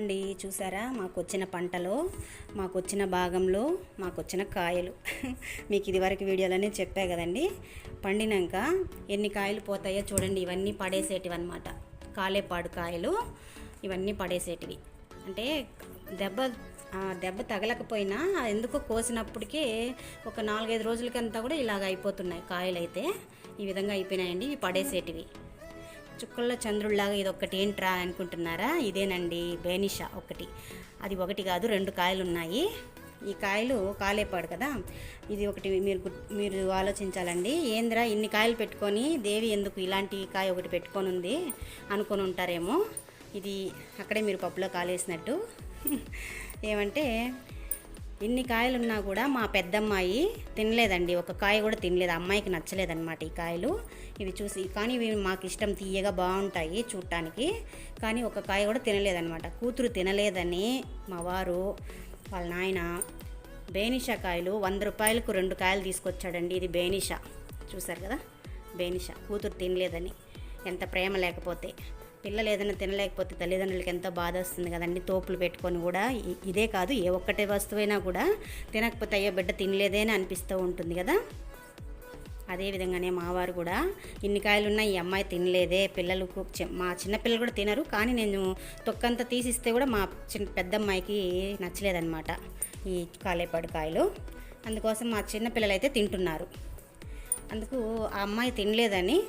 ఇదిగోండి చూసారా? మాకు వచ్చిన పంటలో మాకు వచ్చిన భాగంలో మాకు వచ్చిన కాయలు. మీకు ఇదివరకు వీడియోలోనే చెప్పా కదండి. పండినాక ఎన్ని కాయలు పోతాయో చూడండి. ఇవన్నీ పడేసేటివి అనమాట కాలేపాడు కాయలు ఇవన్నీ పడేసేటివి. అంటే దెబ్బ దెబ్బ తగలకపోయినా ఎందుకో కోసినప్పటికీ ఒక నాలుగైదు రోజులకంతా కూడా ఇలాగ అయిపోతున్నాయి కాయలు అయితే ఈ విధంగా అయిపోయినాయండి. ఇవి పడేసేటివి. చుక్కల్లో చంద్రుడిలాగా ఇది ఒక్కటి ఏంట్రా అనుకుంటున్నారా? ఇదేనండి బేనిషా ఒకటి. అది ఒకటి కాదు రెండు కాయలు ఉన్నాయి ఈ కాయలు కాలేపాడు కదా? ఇది ఒకటి మీరు మీరు ఆలోచించాలండి. ఏంద్రా ఇన్ని కాయలు పెట్టుకొని దేవి ఎందుకు ఇలాంటి కాయ ఒకటి పెట్టుకొని ఉంది అనుకొని ఉంటారేమో ఇది అక్కడే మీరు పప్పులో కాలేసినట్టు. ఏమంటే ఇన్ని కాయలున్నా కూడా మా పెద్దమ్మాయి తినలేదండి. ఒక కాయ కూడా తినలేదు. అమ్మాయికి నచ్చలేదన్నమాట ఈ కాయలు. ఇవి చూసి కానీ ఇవి మాకు ఇష్టం తీయగా బాగుంటాయి చూడటానికి. కానీ ఒక కాయ కూడా తినలేదన్నమాట. కూతురు తినలేదని మా వారు వాళ్ళ నాయన బేనిషా కాయలు వంద రూపాయలకు రెండు కాయలు తీసుకొచ్చాడండి. ఇది బేనిషా. చూసారు కదా? బేనిషా. కూతురు తినలేదని. ఎంత ప్రేమ లేకపోతే. పిల్లలు ఏదైనా తినలేకపోతే తల్లిదండ్రులకి ఎంతో బాధ వస్తుంది కదండి. తోపులు పెట్టుకొని కూడా ఇ- ఇదే కాదు ఏ ఒక్కటే వస్తువైనా కూడా తినకపోతే అయ్యో బిడ్డ తినలేదే అని అనిపిస్తూ ఉంటుంది కదా. అదే విధంగానే మావారు కూడా ఇన్ని కాయలున్నా ఈ అమ్మాయి తినలేదే పిల్లలకు మా చిన్నపిల్లలు కూడా తినరు కానీ నేను తొక్కంతా తీసిస్తే కూడా మా చిన్న పెద్ద అమ్మాయికి నచ్చలేదన్నమాట ఈ కాలేపాడు కాయలు. అందుకోసం మా చిన్నపిల్లలు అయితే తింటున్నారు. అందుకు ఆ అమ్మాయి తినలేదని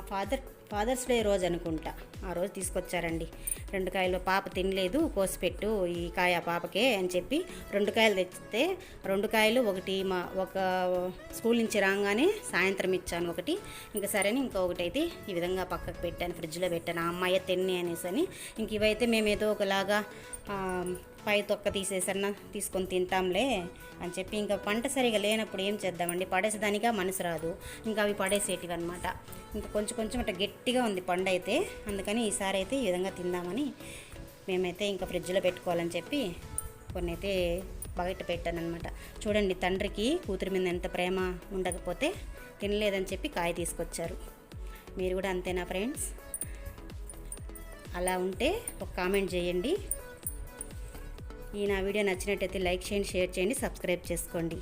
ఫాదర్ ఫాదర్స్ డే రోజు అనుకుంటా. ఆ రోజు తీసుకొచ్చారండి. రెండు కాయలు పాప తినలేదు కోసిపెట్టు ఈ కాయ పాపకే అని చెప్పి రెండు కాయలు తెచ్చితే రెండు కాయలు ఒకటి మా ఒక స్కూల్ నుంచి రాగానే సాయంత్రం ఇచ్చాను ఒకటి. ఇంకా సరేని ఇంకొకటి అయితే ఈ విధంగా పక్కకు పెట్టాను ఫ్రిడ్జ్లో పెట్టాను. ఆ అమ్మాయి తిన్ని అనేసి అని ఇంక ఇవైతే మేము ఏదో ఒకలాగా పై తొక్క తీసేసన్నా తీసుకొని తింటాంలే అని చెప్పి ఇంకా పంట సరిగా లేనప్పుడు ఏం చేద్దామండి? పడేసేదానిగా మనసు రాదు. ఇంకా అవి పడేసేటివి అనమాట ఇంకా కొంచెం కొంచెం అట్లా గట్టిగా ఉంది పండు అయితే. అందుకని ఈసారి అయితే ఈ విధంగా తిందామని మేమైతే ఇంకా ఫ్రిడ్జ్లో పెట్టుకోవాలని చెప్పి కొన్ని అయితే బయట పెట్టాను అనమాట చూడండి తండ్రికి కూతురి మీద ఎంత ప్రేమ ఉండకపోతే తినలేదని చెప్పి కాయ తీసుకొచ్చారు. మీరు కూడా అంతేనా ఫ్రెండ్స్? అలా ఉంటే ఒక కామెంట్ చేయండి. ఈ నా వీడియో నచ్చినట్టయితే లైక్ చేయండి షేర్ చేయండి సబ్స్క్రైబ్ చేసుకోండి.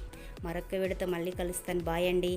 మరొక వీడియోతో మళ్ళీ కలుస్తాను. బాయ్ అండి.